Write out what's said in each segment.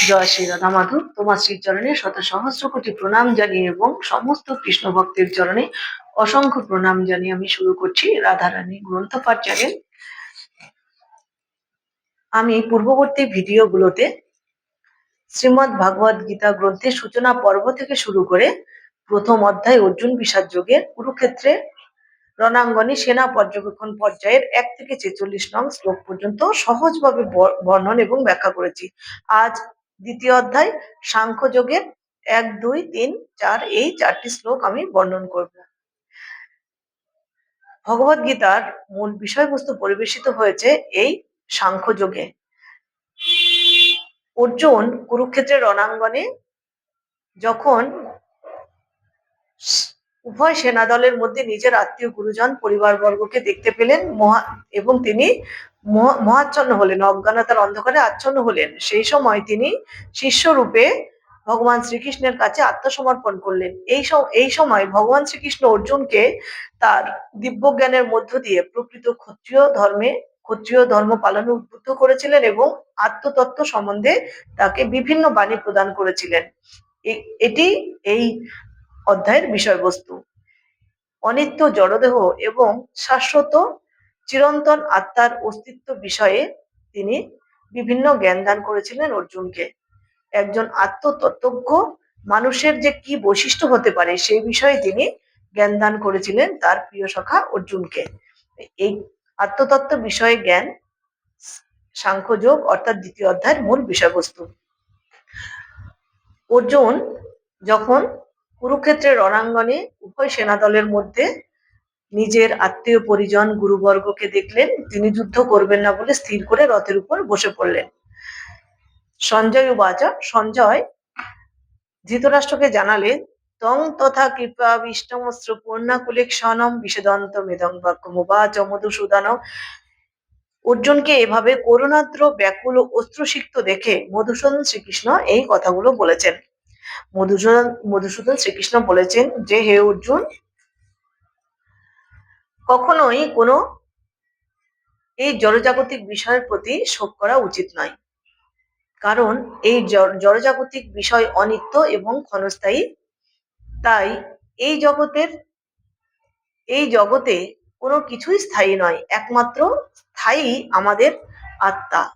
জয় শ্রী রাধা মাধব তোমার শ্রীর চরণে শত সহস্র কোটি প্রণাম জানিয়ে এবং সমস্ত কৃষ্ণ ভক্তের চরণে অসংখ্য প্রণাম জানিয়ে আমি শুরু করছি রাধারানী গ্রন্থপাঠ চ্যানেল আমি পূর্ববর্তী ভিডিওগুলোতে শ্রীমৎ ভাগবত গীতা গ্রন্থের সূচনা পর্ব থেকে শুরু করে প্রথম অধ্যায় অর্জুন বিষাদ যোগের কুরুক্ষেত্রে রণাঙ্গনে সেনা পর্যবেক্ষণ পর্যায়ের এক থেকে ছেচল্লিশ নং শ্লোক পর্যন্ত সহজভাবে বর্ণন এবং ব্যাখ্যা করেছি। আজ দ্বিতীয় অধ্যায় সাংখ্যযোগের এক, দুই, তিন, চার, এই চারটি শ্লোক আমি বর্ণন করব। ভগবত গীতার মূল বিষয়বস্তু পরিবেশিত হয়েছে এই সাংখ্যযোগে অর্জুন কুরুক্ষেত্রের রণাঙ্গনে যখন উভয় সেনাদলের মধ্যে নিজের আত্মীয় গুরুজন পরিবারবর্গকে দেখতে পেলেন, মহা এবং তিনি মহাচ্ছন্ন হলেন, অজ্ঞানতার অন্ধকারে আচ্ছন্ন হলেন। সেই সময় তিনি শিষ্যরূপে ভগবান শ্রীকৃষ্ণের কাছে আত্মসমর্পণ করলেন। এই এই সময় ভগবান শ্রীকৃষ্ণ অর্জুনকে তার দিব্য জ্ঞানের মধ্য দিয়ে প্রকৃত ক্ষত্রিয় ধর্মে, ক্ষত্রিয় ধর্ম পালনে উদ্বুদ্ধ করেছিলেন এবং আত্মতত্ত্ব সম্বন্ধে তাকে বিভিন্ন বাণী প্রদান করেছিলেন। এটি এই অধ্যায়ের বিষয়বস্তু। অনিত্য জড়দেহ এবং শাশ্বত চিরন্তন আত্মার অস্তিত্ব বিষয়ে তিনি বিভিন্ন জ্ঞান দান করেছিলেন অর্জুনকে। একজন আত্মতত্ত্বজ্ঞ, মানুষের যে কি বৈশিষ্ট্য হতে পারে সেই বিষয়ে তিনি জ্ঞান দান করেছিলেন তার প্রিয় সখা অর্জুনকে। এই আত্মতত্ত্ব বিষয়ে জ্ঞান সাংখ্যযোগ অর্থাৎ দ্বিতীয় অধ্যায়ের মূল বিষয়বস্তু। অর্জুন যখন কুরুক্ষেত্রের রণাঙ্গনে উভয় সেনাদলের মধ্যে নিজের আত্মীয় পরিজন গুরুবর্গকে দেখলেন, তিনি যুদ্ধ করবেন না বলে স্থির করে রথের উপর বসে পড়লেন। সঞ্জয় উবাচা সঞ্জয় ধৃতরাষ্ট্রকে জানালেন, তং তথা কৃপা বিষ্ণমস্ত্র পূর্ণাকুলেক্ষণম বিষদন্ত মেদং বাক্যমুবাচ মধুসূদন অর্জুনকে এভাবে করুণাদ্র, ব্যাকুল ও অস্ত্রসিক্ত দেখে মধুসূদন শ্রীকৃষ্ণ এই কথাগুলো বলেছেন। মধুসূদন মধুসূদন শ্রীকৃষ্ণ বলেছেন যে, হে অর্জুন কখনোই কোনো এই জড়জাগতিক বিষয়ের প্রতি শোক করা উচিত নয়। কারণ এই জড়- জড়জাগতিক বিষয় অনিত্য এবং ক্ষণস্থায়ী। তাই এই জগতের, এই জগতে কোনো কিছুই স্থায়ী নয়, একমাত্র স্থায়ী আমাদের আত্মা,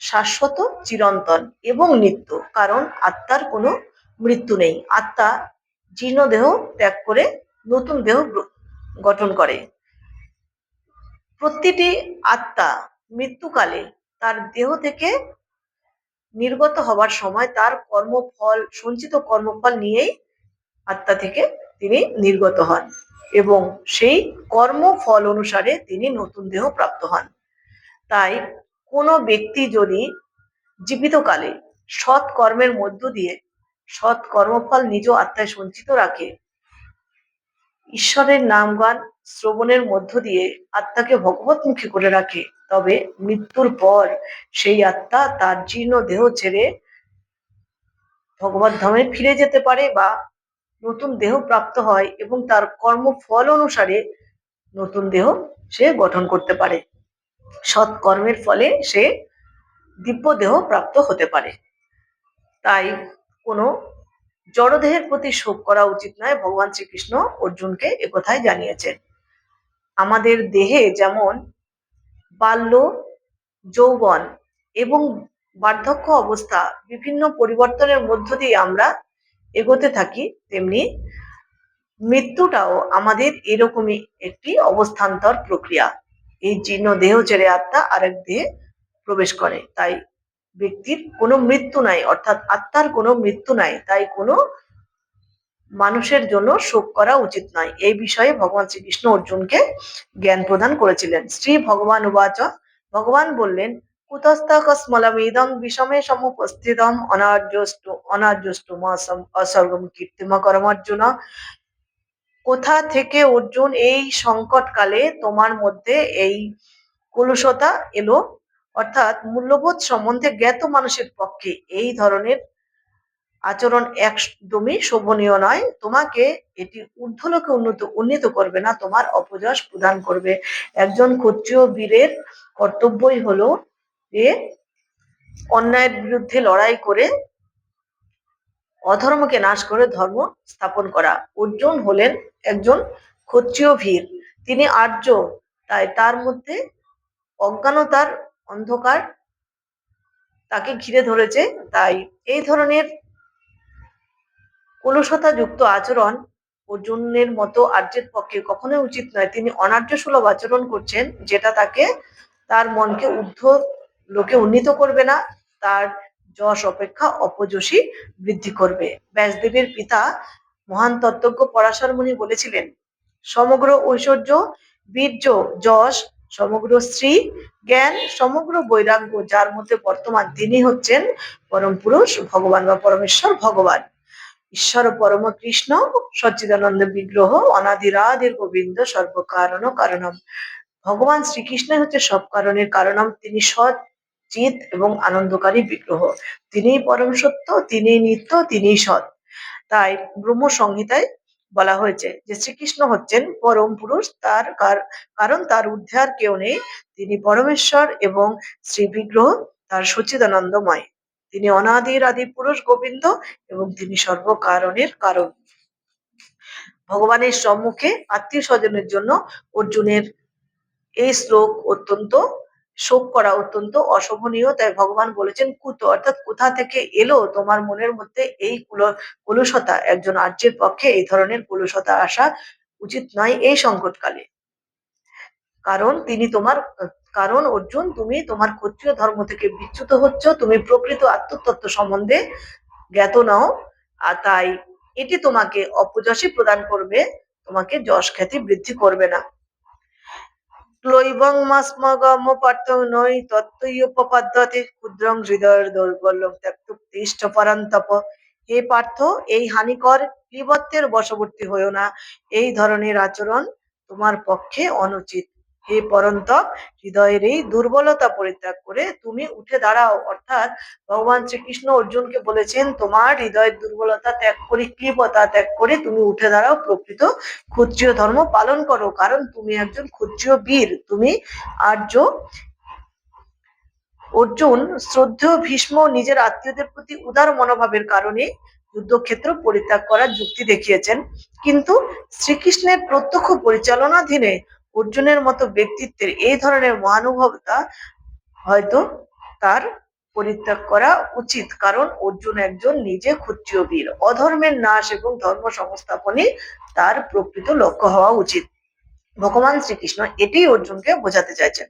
শাশ্বত, চিরন্তন এবং নিত্য। কারণ আত্মার কোনো মৃত্যু নেই। আত্মা জীর্ণ দেহ ত্যাগ করে নতুন দেহ গঠন করে। প্রতিটি আত্মা মৃত্যুকালে তার দেহ থেকে নির্গত হবার সময় তার কর্মফল, সঞ্চিত কর্মফল নিয়েই আত্মা থেকে তিনি নির্গত হন এবং সেই কর্মফল অনুসারে তিনি নতুন দেহ প্রাপ্ত হন। তাই কোনো ব্যক্তি যদি জীবিতকালে সৎ কর্মের মধ্য দিয়ে সৎ কর্মফল নিজ আত্মায় সঞ্চিত রাখে, ঈশ্বরের নামগান শ্রবণের মধ্য দিয়ে আত্মাকে ভগবতমুখী করে রাখে। তবে মৃত্যুর পর সেই আত্মা তার জীর্ণ দেহ ছেড়ে ভগবত ধামে ফিরে যেতে পারে বা নতুন দেহ প্রাপ্ত হয় এবং তার কর্মফল অনুসারে নতুন দেহ সে গঠন করতে পারে। সৎ কর্মের ফলে সে দিব্য দেহ প্রাপ্ত হতে পারে। তাই কোনো জড়দেহের প্রতি শোক করা উচিত নয়। ভগবান শ্রীকৃষ্ণ অর্জুনকে একথাই জানিয়েছেন। আমাদের দেহে যেমন বাল্য, যৌবন এবং বার্ধক্য অবস্থা বিভিন্ন পরিবর্তনের মধ্য দিয়ে আমরা এগোতে থাকি, তেমনি মৃত্যুটাও আমাদের এরকমই একটি অবস্থান্তর প্রক্রিয়া। এই জীর্ণ দেহ ছেড়ে আত্মা আরেক দেহে প্রবেশ করে। তাই ব্যক্তির কোনো মৃত্যু নাই, অর্থাৎ আত্মার কোনো মৃত্যু নাই, তাই কোনো মানুষের জন্য শোক করা উচিত নয়। এই বিষয়ে ভগবান শ্রীকৃষ্ণ অর্জুনকে জ্ঞান প্রদান করেছিলেন। শ্রী ভগবান উবাচ ভগবান বললেন কুতস্তকস্মলমিদং বিষমে সমুপস্থিতম অনার্যষ্টু অনার্যষ্টু মাসম অসর্গম কীর্তিমা কর্মার্জুন কোথা থেকে অর্জুন এই সংকটকালে তোমার মধ্যে এই কলুষতা এলো? অর্থাৎ মূল্যবোধ সম্বন্ধে জ্ঞাত মানুষের পক্ষে এই ধরনের আচরণ একদমই শোভনীয় নয়। তোমাকে এটি ঊর্ধ্বলোকে উন্নত, উন্নীত করবে না, তোমার অপযশ প্রদান করবে। একজন ক্ষত্রিয় বীরের কর্তব্যই হলো যে অন্যায়ের বিরুদ্ধে লড়াই করে, অধর্মকে নাশ করে ধর্ম স্থাপন করা। অর্জুন হলেন একজন ক্ষত্রিয় ভীর তিনি আর্য, তাই তার মধ্যে অজ্ঞানতার অন্ধকার তাকে ঘিরে ধরেছে। তাই এই ধরনের কলুষতা যুক্ত আচরণ অর্জুনের মতো আর্যের পক্ষে কখনোই উচিত নয়। তিনি অনার্য সুলভ আচরণ করছেন, যেটা তাকে তার মনকে ঊর্ধ্ব লোকে উন্নীত করবে না, তার যশ অপেক্ষা অপযশী বৃদ্ধি করবে। ব্যাসদেবের পিতা মহান তত্ত্বজ্ঞ পরাশর মুনি বলেছিলেন, সমগ্র ঐশ্বর্য, বীর্য, যশ, সমগ্র শ্রী জ্ঞান, সমগ্র বৈরাগ্য, যার মধ্যে বর্তমান তিনি হচ্ছেন পরম পুরুষ, ভগবান বা পরমেশ্বর ভগবান। ঈশ্বর পরম কৃষ্ণ, সচ্চিদানন্দ বিগ্রহ অনাদিরাদির গোবিন্দ, সর্বকারণ কারণম। ভগবান শ্রীকৃষ্ণ হচ্ছে সব কারণের কারণম। তিনি সৎ চিত এবং আনন্দকারী বিগ্রহ। তিনিই পরম সত্য, তিনিই নিত্য, তিনিই সৎ। তাই ব্রহ্ম সংহিতায় বলা হয়েছে যে শ্রীকৃষ্ণ হচ্ছেন পরম পুরুষ। তার কার- কারণ তার উদ্ধার কেউ নেই। তিনি পরমেশ্বর এবং শ্রী বিগ্রহ তার সচ্চিদানন্দময়। তিনি অনাদির আদি পুরুষ গোবিন্দ এবং তিনি সর্বকারণের কারণ ভগবানের সম্মুখে আত্মীয় স্বজনের জন্য অর্জুনের এই শ্লোক অত্যন্ত, শোক করা অত্যন্ত অশোভনীয়। তাই ভগবান বলেছেন, কুত অর্থাৎ কোথা থেকে এলো তোমার মনের মধ্যে এই কুল- কলুষতা? একজন আর্যের পক্ষে এই ধরনের কলুষতা আসা উচিত নয় এই সংকটকালে। কারণ তিনি তোমার কারণ অর্জুন, তুমি তোমার ক্ষত্রিয় ধর্ম থেকে বিচ্যুত হচ্ছ, তুমি প্রকৃত আত্মতত্ত্ব সম্বন্ধে জ্ঞাত নাও। আর তাই এটি তোমাকে অপযশী প্রদান করবে, তোমাকে যশ খ্যাতি বৃদ্ধি করবে না। ক্লৈবং মাসমগম পার্থ নৈ তত্ত্বইপপাদ্যতে ক্ষুদ্রং হৃদয়ের দৌর্বল্যং ত্যক্তুক্তিষ্ঠ পরান্তপ। হে পার্থ, এই হানিকর ক্লিবত্বের বশবর্তী হয়েও না। এই ধরনের আচরণ তোমার পক্ষে অনুচিত। হে পরন্তপ হৃদয়ের এই দুর্বলতা পরিত্যাগ করে তুমি উঠে দাঁড়াও। অর্থাৎ ভগবান শ্রীকৃষ্ণ অর্জুনকে বলেছেন, তোমার হৃদয়ের দুর্বলতা ত্যাগ করে, কৃপতা ত্যাগ করে, তুমি উঠে দাঁড়াও, প্রকৃত ক্ষত্রিয় ধর্ম পালন করো। কারণ তুমি একজন ক্ষত্রিয় বীর। তুমি আর্য, অর্জুন, শ্রদ্ধেয় ভীষ্ম, নিজের আত্মীয়দের প্রতি উদার মনোভাবের কারণে যুদ্ধক্ষেত্র পরিত্যাগ করার যুক্তি দেখিয়েছেন। কিন্তু শ্রীকৃষ্ণের প্রত্যক্ষ পরিচালনাধীনে অর্জুনের মতো ব্যক্তিত্বের এই ধরনের মহানুভবতা হয়তো তার পরিত্যাগ করা উচিত। কারণ অর্জুন একজন নিজে ক্ষত্রিয় বীর। অধর্মের নাশ এবং ধর্ম সংস্থাপনই তার প্রকৃত লক্ষ্য হওয়া উচিত। ভগবান শ্রীকৃষ্ণ এটাই অর্জুনকে বোঝাতে চাইছেন।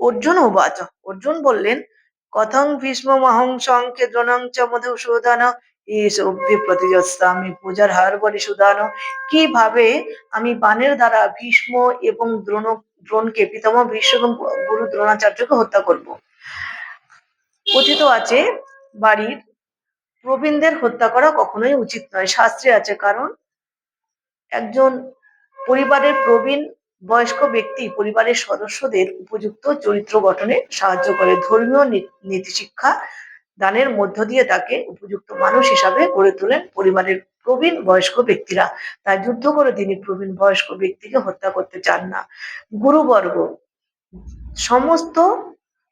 অর্জুন উবাচ অর্জুন বললেন, কথং ভীষ্ম মহং সংখ্যে দ্রোণং চ মধুসূদন পূজার হার বলি কীভাবে আমি দ্বারা ভীষ্ম এবং দ্রোণ, দ্রোণকে ভীষ্ম এবং গুরু দ্রোণাচার্যকে হত্যা করব। কথিত আছে, বাড়ির প্রবীণদের হত্যা করা কখনোই উচিত নয়। শাস্ত্রে আছে, কারণ একজন পরিবারের প্রবীণ বয়স্ক ব্যক্তি পরিবারের সদস্যদের উপযুক্ত চরিত্র গঠনে সাহায্য করে। ধর্মীয় নী- নীতিশিক্ষা দানের মধ্য দিয়ে তাকে উপযুক্ত মানুষ হিসাবে গড়ে তোলেন পরিবারের প্রবীণ বয়স্ক ব্যক্তিরা। তাই যুদ্ধ করে তিনি প্রবীণ বয়স্ক ব্যক্তিকে হত্যা করতে চান না। গুরুবর্গ, সমস্ত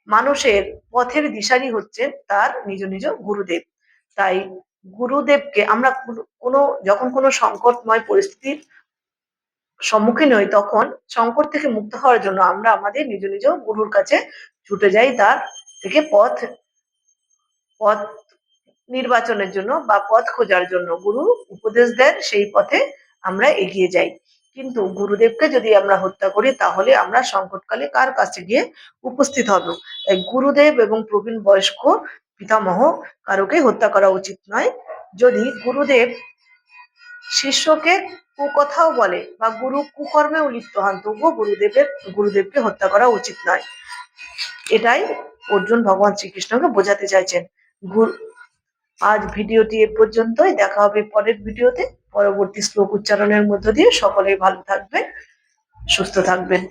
মানুষের পথের দিশারি হচ্ছে তার নিজ নিজ গুরুদেব। তাই গুরুদেবকে আমরা কোনো- যখন কোনো সংকটময় পরিস্থিতির সম্মুখীন হই, তখন সংকট থেকে মুক্ত হওয়ার জন্য আমরা আমাদের নিজ নিজ গুরুর কাছে ছুটে যাই, তার থেকে পথ পথ নির্বাচনের জন্য বা পথ খোঁজার জন্য গুরু উপদেশ দেন, সেই পথে আমরা এগিয়ে যাই। কিন্তু গুরুদেবকে যদি আমরা হত্যা করি, তাহলে আমরা সংকটকালে কার কাছে গিয়ে উপস্থিত হব? তাই গুরুদেব এবং প্রবীণ বয়স্ক পিতামহ কারোকে হত্যা করা উচিত নয়। যদি গুরুদেব শিষ্যকে কুকথাও বলে বা গুরু কুকর্মেও লিপ্ত হন, তবুও গুরুদেবের, গুরুদেবকে হত্যা করা উচিত নয়। এটাই অর্জুন ভগবান শ্রীকৃষ্ণকে বোঝাতে চাইছেন। আজ ভিডিওটি এ পর্যন্তই। দেখা হবে পরের ভিডিওতে। পরবর্তী শ্লোক উচ্চারণের মধ্য দিয়ে সকলেই ভালো থাকবেন, সুস্থ থাকবেন।